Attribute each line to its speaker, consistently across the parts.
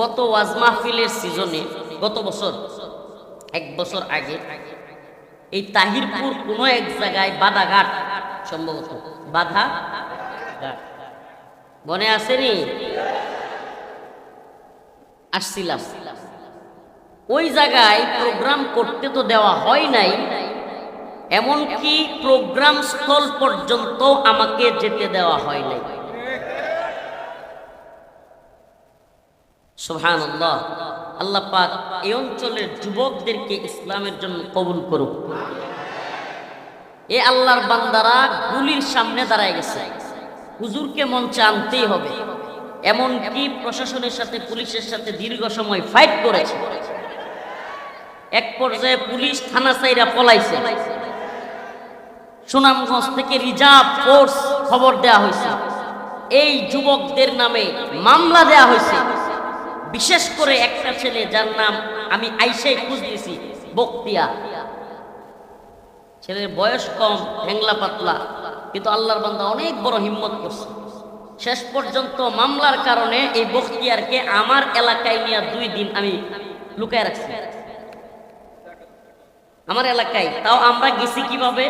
Speaker 1: গত ওয়াজ মাহফিলের সিজনে গত বছর, এক বছর আগে, এই তাহিরপুর কোনো এক জায়গায় বাধাঘাট সম্ভবত বাধা মনে আসেনি আসছিলাম। ওই জায়গায় প্রোগ্রাম করতে তো দেওয়া হয় নাই, এমনকি প্রোগ্রাম স্থল পর্যন্ত আমাকে যেতে দেওয়া হয় নাই। সুহান আল্লাহ পাক এই অঞ্চলের যুবকদেরকে ইসলামের জন্য কবুল করুক। এ আল্লাহর বান্দারা গুলির সামনে দাঁড়ায় গেছে। হুজুরকে মঞ্চে আনতেই হবে। এমনকি প্রশাসনের সাথে, পুলিশের সাথে দীর্ঘ সময় ফাইট করেছে। এক পর্যায়ে পুলিশ থানা সাইরা পলাইছে। সুনামগঞ্জ থেকে রিজার্ভ ফোর্স খবর দেয়া হয়েছে। এই যুবকদের নামে মামলা দেয়া হয়েছে। বিশেষ করে একটা ছেলে যার নাম আমি আইসাই খুঁজ দিয়েছি বক্তিয়া। ছেলের বয়স কম হ্যাংলা পাতলা, কিন্তু আল্লাহর বান্দা অনেক বড় হিম্মত করছে। শেষ পর্যন্ত মামলার কারণে এই বখতিয়ারকে আমার এলাকায় নিয়ে দুই দিন আমি লুকায় রাখছি। আমার এলাকায়, তাও আমরা গেছি কীভাবে?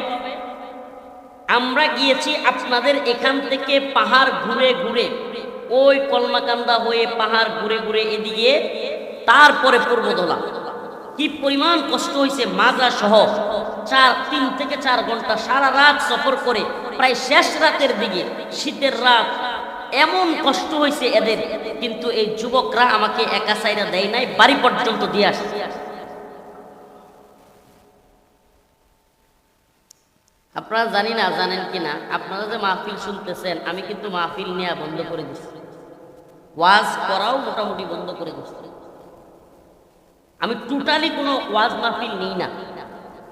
Speaker 1: আমরা গিয়েছি আপনাদের এখান থেকে পাহাড় ঘুরে ঘুরে। ওই কলমাকান্দা হয়ে পাহাড় ঘুরে ঘুরে এদিকে তারপরে পূর্বদলা। কি পরিমাণ কষ্ট হয়েছে মাজা সহ। চার, তিন থেকে চার ঘণ্টা সারা রাত সফর করে, প্রায় শেষ রাতের দিকে, শীতের রাত, এমন কষ্ট হয়েছে এদের, কিন্তু এই যুবকরা আমাকে একা সাইরা দেয় নাই, বাড়ি পর্যন্ত দিয়ে আসছে আপনারা জানি না, জানেন কিনা? আপনারা যে মাহফিল শুনতেছেন, আমি কিন্তু মাহফিল নেওয়া বন্ধ করে দিচ্ছি ওয়াজ করাও মোটামুটি বন্ধ করে দিচ্ছি। আমি টোটালি কোনো ওয়াজ মাহফিল নেই না।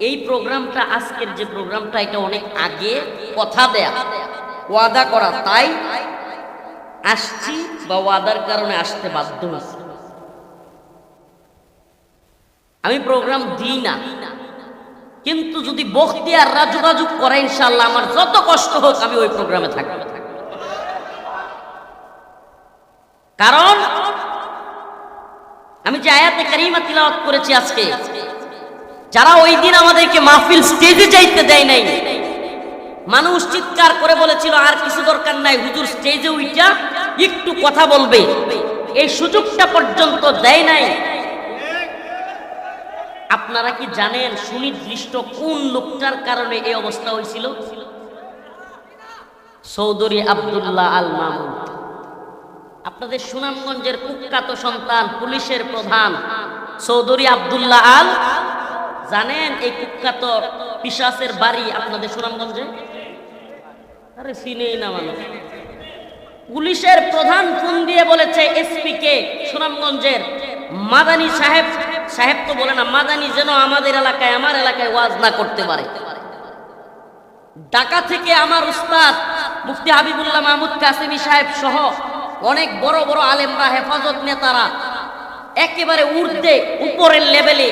Speaker 1: এই প্রোগ্রামটা, আজকের যে প্রোগ্রামটা, এটা অনেক আগে কথা দেয়া। ওয়াদা করা, তাই আসছি বা ওয়াদার কারণে আসতে বাধ্য হয়েছি। আমি প্রোগ্রাম দিই না। কিন্তু যদি বখতিয়াররা যোগাযোগ করে ইনশাল্লাহ আমার যত কষ্ট হোক, আমি ওই প্রোগ্রামে থাকব। কারণ, আমি যে আয়াতে কারিমা তিলাওয়াত করেছি আজকে, যারা ওই দিন আমাদেরকে মাহফিল স্টেজে যাইতে দেয় নাই, মানুষ চিৎকার করে বলেছিল, আর কিছু দরকার নাই, হুজুর স্টেজে উইটা একটু কথা বলবে। এই সুযোগটা পর্যন্ত দেয় নাই। আপনারা কি জানেন সুনির্দিষ্ট কোন লোকটার কারণে এই অবস্থা হয়েছিল? চৌধুরী আব্দুল্লাহ আল মামুন আপনাদের সুনামগঞ্জের কুখ্যাত সন্তান, পুলিশের প্রধান চৌধুরী আব্দুল্লাহ আল। জানেন এই কুখ্যাত পিসাসের বাড়ি আপনাদের সুনামগঞ্জে? আরে চিনেই না মানুষ। পুলিশের প্রধান ফোন দিয়ে বলেছে এসপি কে সুনামগঞ্জের। মাদানী সাহেব সাহেব তো বলে না, মাদানী যেন আমাদের এলাকায়, আমার এলাকায় ওয়াজ না করতে পারে। ঢাকা থেকে আমার উস্তাদ মুফতি হাবিবুল্লাহ মাহমুদ কাসিমি সাহেব সহ অনেক বড় বড় আলেমরা, হেফাজত নেতারা একেবারে উর্ধে উপরের লেভেলে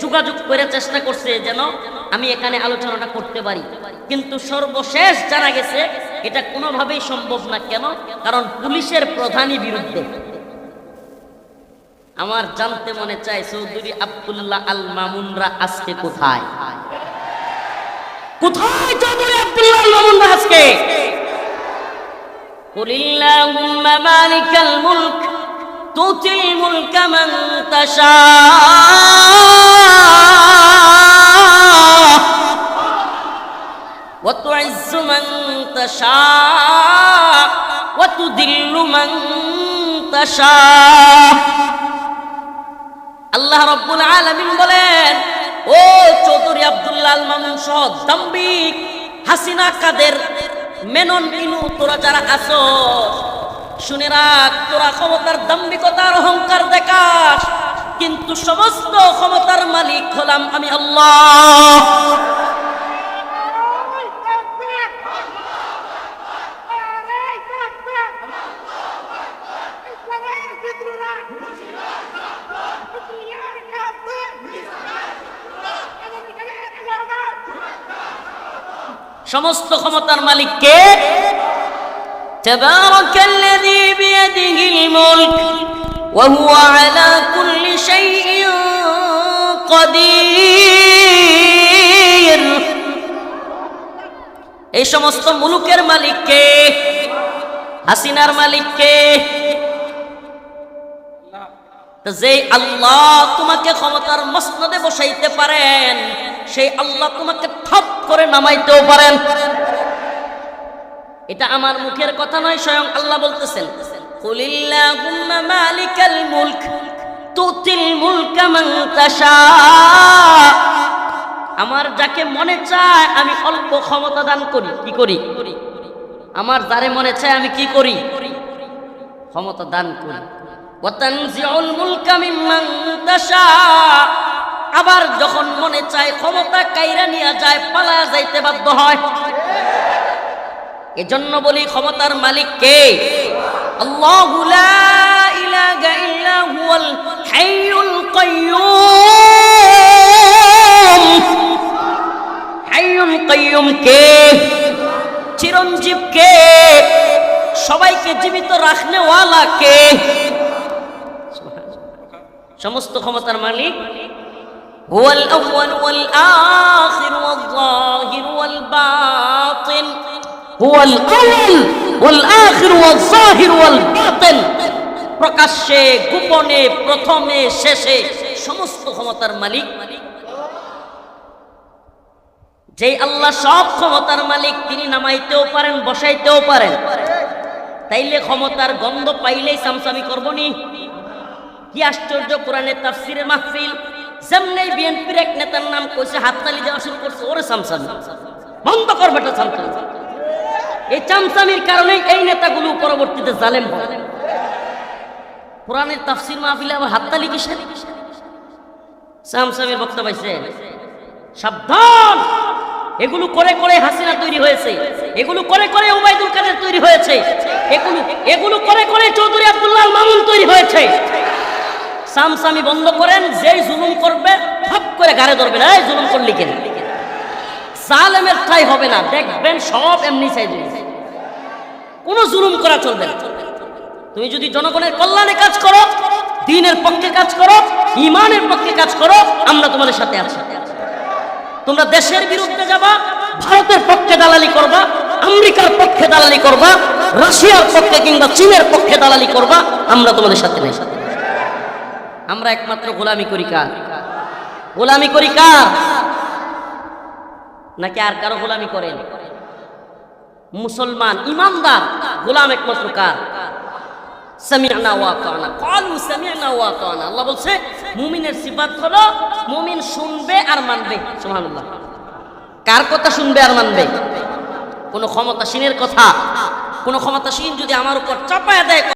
Speaker 1: যোগাযোগ করে চেষ্টা করছে যেন আমি এখানে আলোচনাটা করতে পারি। কিন্তু সর্বশেষ জানা গেছে, এটা কোনোভাবেই সম্ভব না। কেন? কারণ পুলিশের প্রধানই বিরুদ্ধে। আমার জানতে মনে চায়, চৌধুরী আবদুল্লাহ আল মামুনরা আজকে কোথায়? কোথায় চৌধুরী আব্দুল্লাহ আল মামুনরা আজকে? قل اللهم مالك الملك تؤتي الملك من تشاء وتعز من تشاء وتذل من تشاء আল্লাহ রব্বুল আলামিন বলেন ও চৌধুরী আব্দুল্লাহ আল মামুন সহ দাম্বিক হাসিনা কাদের মেনন মিনু তোরা যারা আছো, শুনে রাখ, তোরা ক্ষমতার দাম্বিকতার অহংকার দেখাস, কিন্তু সমস্ত ক্ষমতার মালিক হলাম আমি আল্লাহ। সমস্ত ক্ষমতার মালিক কে কুল্লি এই সমস্ত মুলুকের মালিককে হাসিনার মালিককে যেই আল্লাহ তোমাকে ক্ষমতার মসনদে বসাইতে পারেন, সেই আল্লাহ তোমাকে ঠপ করে নামাইতেও পারেন। এটা আমার মুখের কথা নয়, স্বয়ং আল্লাহ বলতেছেন আমার যাকে মনে চায়, আমি অল্প ক্ষমতা দান করি, কি করি? আমার যারে মনে চায়, আমি কি করি? ক্ষমতা দান করি। আবার যখন মনে চায় ক্ষমতা কাইরা নিয়ে যায় পালায়া যাইতে বাধ্য হয়। এজন্য বলি ক্ষমতার মালিক কে? কে? চিরঞ্জীব কে? সবাইকে জীবিত রাখনে ওয়ালা কে? সমস্ত ক্ষমতার মালিক হুয়াল আউয়াল ওয়াল আখির ওয়াল যাহির ওয়াল প্রকাশ্যে, গোপনে, প্রথমে, শেষে সমস্ত ক্ষমতার মালিক। যে আল্লাহ সব ক্ষমতার মালিক, তিনি নামাইতেও পারেন, বসাইতেও পারেন। তাইলে ক্ষমতার গন্ধ পাইলেই সামসামি করবনি কি আশ্চর্য কোরআনের তাফসিরে মাহফিল। যেমনি বিএনপির এক নেতার নাম কইছে, হাততালি দেওয়া শুরু করছে, ওরে সামসামি বন্ধ কর বেটা সামসামি এই চামচামির কারণেই এই নেতাগুলো পরবর্তীতে জালেম কোরআনের তাফসির মাহফিলে আবার হাততালি কিসের? সামসামির বক্তব্য পাইছে, সাবধান! এগুলো করে করে হাসিনা তৈরি হয়েছে। এগুলো করে করে ওবায়দুল কাদের তৈরি হয়েছে। এগুলো এগুলো করে করে চৌধুরী আব্দুল্লাহ মামুন তৈরি হয়েছে। সামসামি বন্ধ করেন, যেই জুলুম করবে ফপ করে গাড়ে ধরবেন, এই জুলুম করলি কেন জালেমের ঠাই হবে না, দেখবেন সব এমনি চাই কোনো জুলুম করা চলবে না। তুমি যদি জনগণের কল্যাণে কাজ করো, দিনের পক্ষে কাজ করো, ইমানের পক্ষে কাজ করো, আমরা তোমাদের সাথে আছি। তোমরা দেশের বিরুদ্ধে যাবা, ভারতের পক্ষে দালালি করবা, আমেরিকার পক্ষে দালালি করবা, রাশিয়ার পক্ষে কিংবা চীনের পক্ষে দালালি করবা, আমরা তোমাদের সাথে নেই। আমরা একমাত্র গোলামি করি কার? গোলামি করি কার? নাকি আর কারও গোলামি করেন? মুসলমান, ইমানদার, গোলাম একমাত্র কার? আল্লাহ বলছে, মুমিনের হলো, মুমিন শুনবে আর মানবে। কার কথা শুনবে আর মানবে? কোন ক্ষমতাসীনের কথা? কোন ক্ষমতাসীন যদি আমার উপর চাপায় দেয়